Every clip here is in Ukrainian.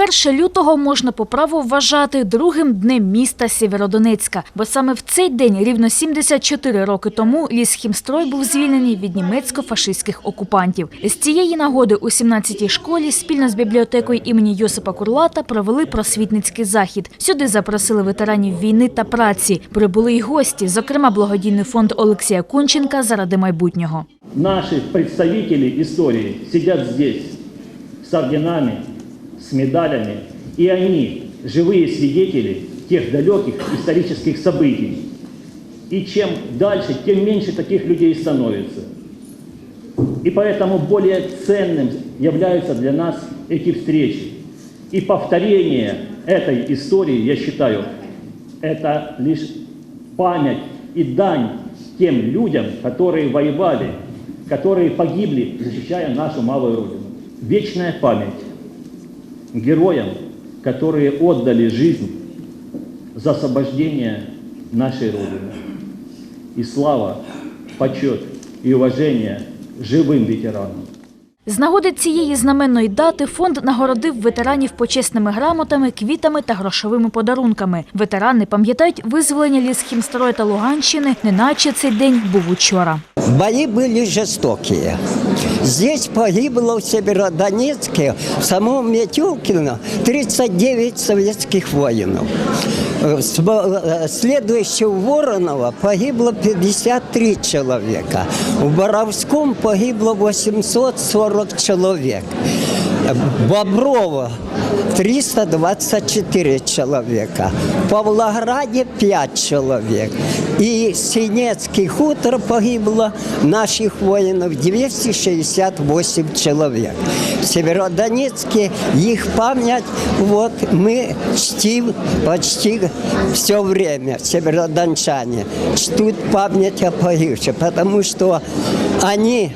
1 лютого можна по праву вважати другим днем міста Сєвєродонецька, бо саме в цей день, рівно 74 роки тому, лісхімстрой був звільнений від німецько-фашистських окупантів. З цієї нагоди у 17-й школі спільно з бібліотекою імені Йосипа Курлата провели просвітницький захід. Сюди запросили ветеранів війни та праці. Прибули й гості, зокрема благодійний фонд Олексія Кунченка заради майбутнього. Наши представители истории сидят здесь с орденами, с медалями, и они живые свидетели тех далеких исторических событий. И чем дальше, тем меньше таких людей становится. И поэтому более ценным являются для нас эти встречи. И повторение этой истории, я считаю, это лишь память и дань тем людям, которые воевали, которые погибли, защищая нашу малую Родину. Вечная память героям, которые отдали жизнь за освобождение нашей Родины. И слава, почет и уважение живым ветеранам. З нагоди цієї знаменної дати фонд нагородив ветеранів почесними грамотами, квітами та грошовими подарунками. Ветерани пам'ятають визволення лісхімстрою та Луганщини, неначе цей день був учора. Бои были жестокие. Здесь погибло в Северодонецке, в самом Метелкино, 39 советских воинов. Э, э, Следующее в Воронова погибло 53 человека. В Боровском погибло 840 человек. Боброво 324 человека. В Павлограде 5 человек. И Синецкий хутор погибло наших воинов 268 человек. В Северодонецке их память вот мы чтим почти все время. Северодончане чтут память о погибших, потому что они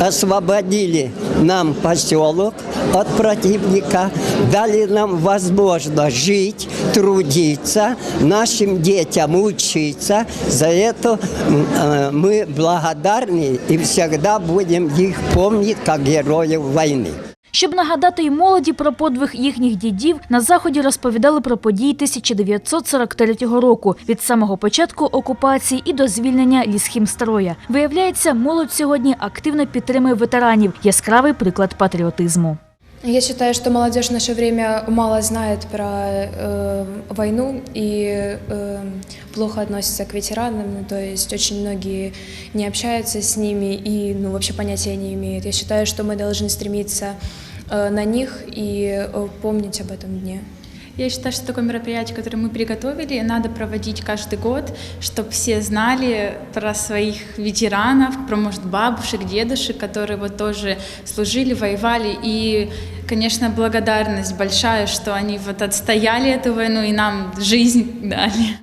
освободили нам поселок от противника, дали нам возможность жить, трудиться, нашим детям учиться. За это м, э, мы благодарны и всегда будем их помнить как героев войны. Щоб нагадати й молоді про подвиг їхніх дідів, на заході розповідали про події 1943 року від самого початку окупації і до звільнення лісхімстроя. Виявляється, молодь сьогодні активно підтримує ветеранів. Яскравий приклад патріотизму. Я считаю, что молодежь в наше время мало знает про э, войну и э, плохо относится к ветеранам, ну, то есть очень многие не общаются с ними и ну, вообще понятия не имеют. Я считаю, что мы должны стремиться э, на них и э, помнить об этом дне. Я считаю, что такое мероприятие, которое мы приготовили, надо проводить каждый год, чтобы все знали про своих ветеранов, про, может, бабушек, дедушек, которые вот тоже служили, воевали. И, конечно, благодарность большая, что они вот отстояли эту войну и нам жизнь дали.